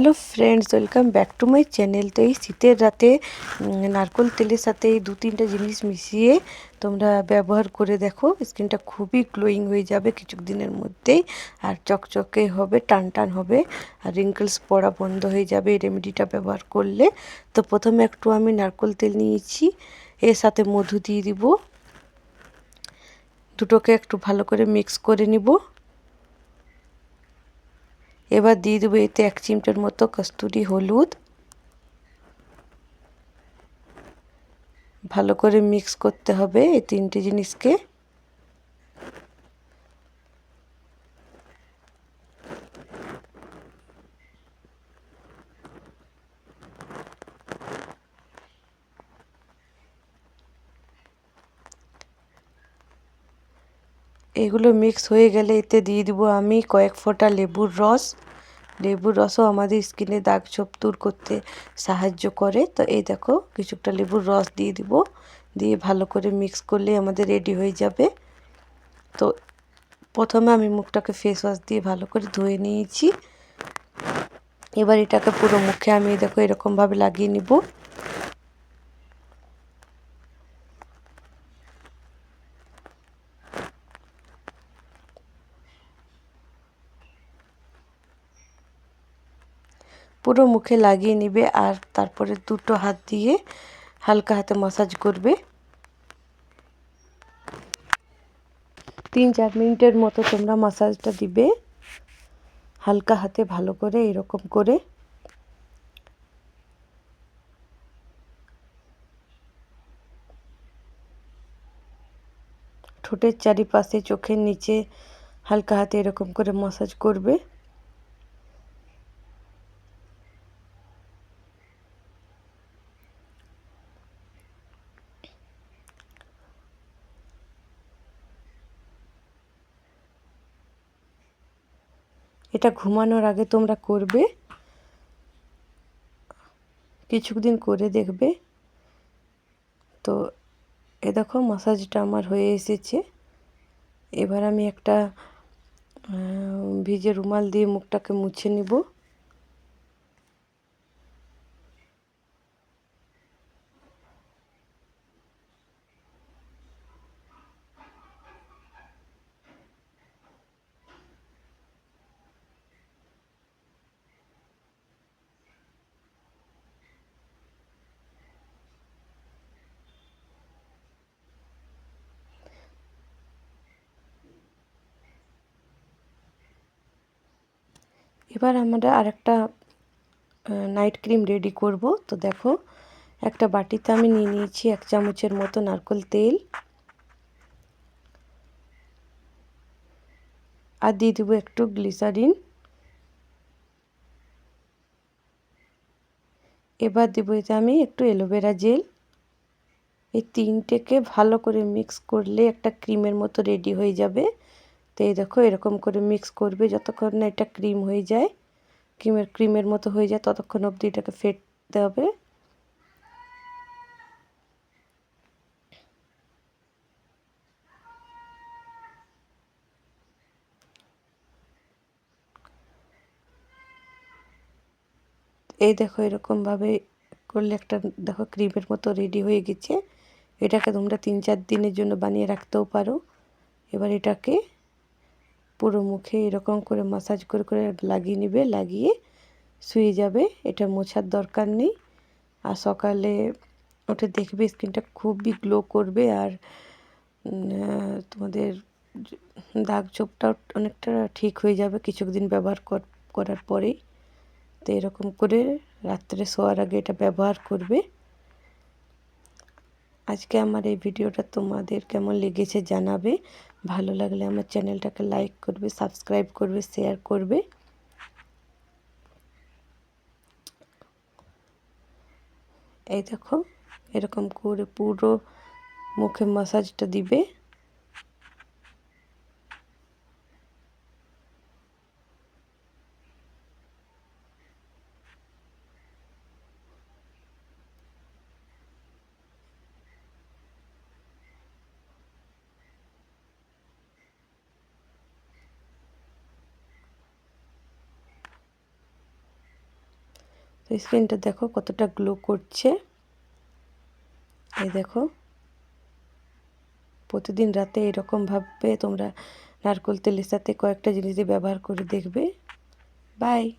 Hello friends welcome back to my channel তো এই শীতের রাতে নারকোল তেলের সাথে এই দু তিনটা জিনিস মিশিয়ে তোমরা ব্যবহার করে দেখো। স্কিনটা খুবই গ্লোয়িং হয়ে যাবে কিছু দিনের মধ্যেই, আর চকচকে হবে, টান টান হবে, আর রিঙ্কলস পড়া বন্ধ হয়ে যাবে এই রেমেডিটা ব্যবহার করলে। তো প্রথমে একটু আমি নারকোল তেল নিয়েছি, এর সাথে মধু দিয়ে দিব। দুটোকে একটু ভালো করে মিক্স করে নিব। এবার দিয়ে দেবো এতে এক চিমটার মতো কস্তুরি হলুদ। ভালো করে মিক্স করতে হবে এই তিনটে জিনিসকে। এগুলো মিক্স হয়ে গেলে এতে দিয়ে দিব আমি কয়েক ফোঁটা লেবুর রস। লেবুর রসও আমাদের স্কিনে দাগ ছোপ দূর করতে সাহায্য করে। তো এই দেখো কিছুটা লেবুর রস দিয়ে দিব। দিয়ে ভালো করে মিক্স করলে আমাদের রেডি হয়ে যাবে। তো প্রথমে আমি মুখটাকে ফেস ওয়াশ দিয়ে ভালো করে ধুয়ে নিয়েছি। এবার এটাকে পুরো মুখে আমি দেখো এরকমভাবে লাগিয়ে নিব। পুরো মুখে লাগিয়ে নিবে আর তারপরে দুটো হাত দিয়ে হালকা হাতে মাসাজ করবে। তিন চার মিনিটের মতো তোমরা মাসাজটা দিবে। হালকা হাতে ভালো করে এরকম করে। ঠোঁটের চারিপাশে, চোখের নিচে হালকা হাতে এরকম করে মাসাজ করবে। এটা ঘুমানোর আগে তোমরা করবে। কিছুদিন করে দেখবে। তো এ দেখো মাসাজটা আমার হয়ে এসেছে। এবার আমি একটা ভিজে রুমাল দিয়ে মুখটাকে মুছে নিব। এবার আমরা আরেকটা নাইট ক্রিম রেডি করব। তো দেখো, একটা বাটিতে আমি নিয়ে নিয়েছি এক চামচের মতো নারকোল তেল। আর দিয়ে দেবো একটু গ্লিসারিন এবার দেবো এতে আমি একটু অ্যালোভেরা জেল। এই তিনটেকে ভালো করে মিক্স করলে একটা ক্রিমের মতো রেডি হয়ে যাবে। তো এই দেখো, এরকম করে মিক্স করবে যতক্ষণ না এটা ক্রিম হয়ে যায়। ক্রিমের ক্রিমের মতো হয়ে যায়, ততক্ষণ অবধি এটাকে ফেটতে হবে। এই দেখো, এরকমভাবে করলে একটা, দেখো ক্রিমের মতো রেডি হয়ে গেছে। এটাকে তোমরা তিন চার দিনের জন্য বানিয়ে রাখতেও পারো। এবার এটাকে পুরো মুখে এরকম করে মাসাজ করে করে লাগিয়ে নেবে, লাগিয়ে শুয়ে যাবে। এটা মোছার দরকার নেই। আর সকালে ওটা দেখবে স্কিনটা খুবই গ্লো করবে আর তোমাদের দাগ ছোপটাও অনেকটা ঠিক হয়ে যাবে কিছুদিন ব্যবহার করার পরেই। তো এরকম করে রাত্রে শোয়ার আগে এটা ব্যবহার করবে। আজকে আমার এই ভিডিওটা তোমাদের কেমন লেগেছে জানাবে। ভালো লাগলে আমার চ্যানেলটাকে লাইক করবে সাবস্ক্রাইব করবে শেয়ার করবে। এই দেখো, এরকম করে পুরো মুখে মাসাজটা দিবে। তো স্কিনটা দেখো কতটা গ্লো করছে। এই দেখো। প্রতিদিন রাতে এরকমভাবে তোমরা নারকোল তেলের সাথে কয়েকটা জিনিস ব্যবহার করে দেখবে। বাই।